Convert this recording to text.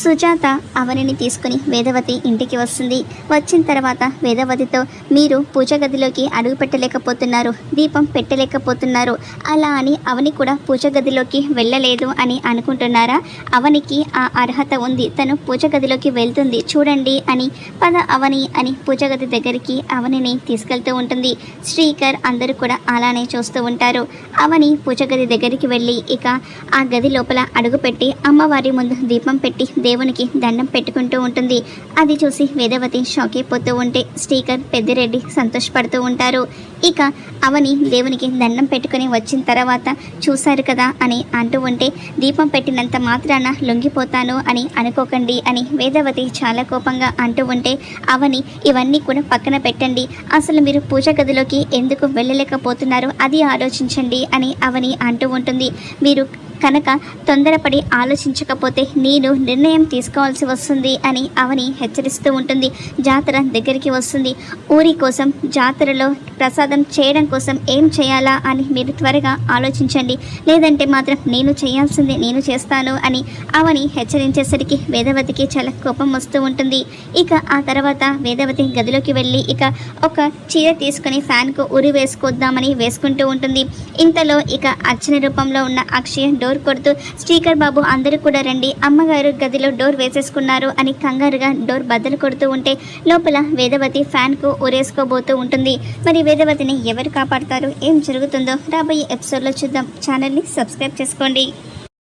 సుజాత అవనిని తీసుకుని వేదవతి ఇంటికి వస్తుంది. వచ్చిన తర్వాత వేదవతితో మీరు పూజ గదిలోకి అడుగు పెట్టలేకపోతున్నారు దీపం పెట్టలేకపోతున్నారు. అలా అని అవని కూడా పూజ గదిలోకి వెళ్ళలేదు అని అనుకుంటున్నారా? అవనికి ఆ అర్హత ఉంది. తను పూజ గదిలోకి వెళ్తుంది. చూడండి అని పద అవని అని పూజ గది దగ్గరికి అవనిని తీసుకెళ్తూ ఉంటుంది. శ్రీకర్ అందరూ కూడా అలానే చూస్తూ ఉంటారు. అవని పూజ గది దగ్గరికి వెళ్ళి ఇక ఆ గది లోపల అడుగుపెట్టి అమ్మవారి ముందు దీపం పెట్టి దేవునికి దండం పెట్టుకుంటూ ఉంటుంది. అది చూసి వేదవతి షాక్ అయిపోతూ ఉంటే స్టీకర్ పెద్దిరెడ్డి సంతోషపడుతూ ఉంటారు. ఇక అవని దేవునికి దండం పెట్టుకుని వచ్చిన తర్వాత చూశారు కదా అని అంటూ ఉంటే దీపం పెట్టినంత మాత్రాన లొంగిపోతాను అని అనుకోకండి అని వేదవతి చాలా కోపంగా అంటూ ఉంటే అవని ఇవన్నీ కూడా పక్కన పెట్టండి. అసలు మీరు పూజ గదిలోకి ఎందుకు వెళ్ళలేకపోతున్నారు? అది ఆలోచించండి అని అవని అంటూ ఉంటుంది. మీరు కనుక తొందరపడి ఆలోచించకపోతే నేను నిర్ణయం తీసుకోవాల్సి వస్తుంది అని అవని హెచ్చరిస్తూ ఉంటుంది. జాతర దగ్గరికి వస్తుంది. ఊరి కోసం జాతరలో ప్రసాదం చేయడం కోసం ఏం చేయాలా అని మీరు త్వరగా ఆలోచించండి. లేదంటే మాత్రం నేను చేయాల్సిందే నేను చేస్తాను అని అవని హెచ్చరించేసరికి వేదవతికి చాలా కోపం వస్తూ ఉంటుంది. ఇక ఆ తర్వాత వేదవతి గదిలోకి వెళ్ళి ఇక ఒక చీర తీసుకుని ఫ్యాన్కు ఉరి వేసుకొద్దామని వేసుకుంటూ ఉంటుంది. ఇంతలో ఇక అర్చన రూపంలో ఉన్న అక్షయ డోర్ కొడుతూ స్పీకర్ బాబు అందరూ కూడా రండి. అమ్మగారు గదిలో డోర్ వేసేసుకున్నారు అని కంగారుగా డోర్ బద్దలు కొడుతూ ఉంటే లోపల వేదవతి ఫ్యాన్కు ఉరేసుకోబోతూ ఉంటుంది. మరి వేదవతిని ఎవరు కాపాడతారు? ఏం జరుగుతుందో రాబోయే ఎపిసోడ్లో చూద్దాం. ఛానల్ని సబ్స్క్రైబ్ చేసుకోండి.